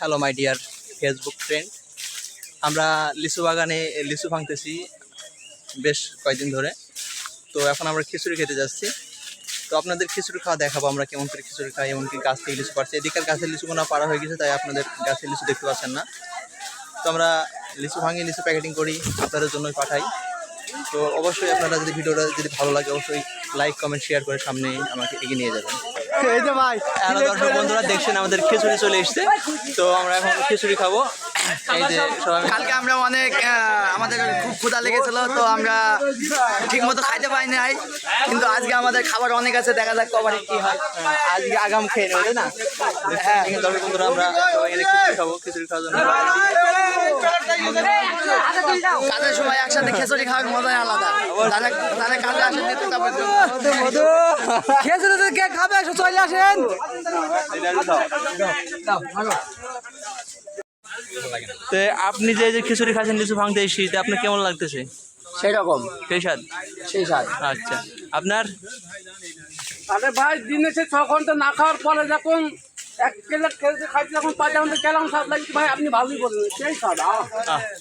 Hello my dear Facebook friend আমরা লিচু বাগানে লিচু ভাঙতেছি বেশ কয়েকদিন ধরে। তো এখন আমরা খিচুড়ি খেতে যাচ্ছি। তো আপনাদের খিচুড়ি খাওয়া দেখাবো আমরা কেমন করে খিচুড়ি খাই এমনকি গাছ থেকে লিচু পাচ্ছি এদিকের গাছের লিচু লিচুগুলো পাড়া হয়ে গেছে তাই আপনাদের গাছের লিচু দেখতে পাচ্ছেন না। তো আমরা লিচু ভাঙি লিচু প্যাকেটিং করি আপনাদের জন্যই পাঠাই। তো অবশ্যই আপনারা যদি ভিডিওটা যদি ভালো লাগে অবশ্যই লাইক কমেন্ট শেয়ার করে সামনে আমাকে এগিয়ে নিয়ে যাবেন। এই যে ভাই দর্শক বন্ধুরা দেখছেন আমাদের খিচুড়ি চলে এসছে। তো আমরা এখন খিচুড়ি খাব। কালকে আমরা অনেক আমাদের খুব ক্ষুধা লেগেছিল তো আমরা ঠিক মতো খাইতে পাই নাই। কিন্তু আজকে আমাদের খাবার অনেক আছে দেখা যাক কবারে কি হয়। আজকে আগাম খেয়ে নেব না? হ্যাঁ। দর্শক বন্ধুরা আমরা খিচুড়ি খাব খিচুড়ি খাওয়ার জন্য। কাজের সময় একসাথে খেচুড়ি খাওয়ার মজাই আলাদা। তাহলে তাহলে কাজে আসেন কে খাবে চলে আসেন। তো আপনি যে যে খিচুড়ি খাচ্ছেন লিচু ভাঙতে এই শীতে আপনার কেমন লাগতেছে? সেই রকম সেই স্বাদ? সেই স্বাদ। আচ্ছা। আপনার? আরে ভাই দিনে সে ছ ঘণ্টা না খাওয়ার পরে যখন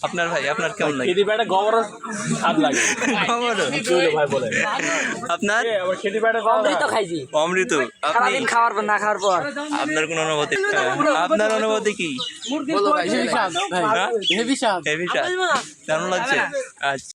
আপনার ভাই আপনার কেমন লাগে? খেতে পেটে গোবর স্বাদ লাগে। চুইলো ভাই বলে। আপনার? খেতে পেটে অমৃত খাইছি। অমৃত? আপনি খাওয়ার পর না খাওয়ার পর। আপনার কোন অনুভূতি? আপনার অনুভূতি কি? হ্যাঁ? হেভি স্বাদ। কেমন লাগছে? আচ্ছা।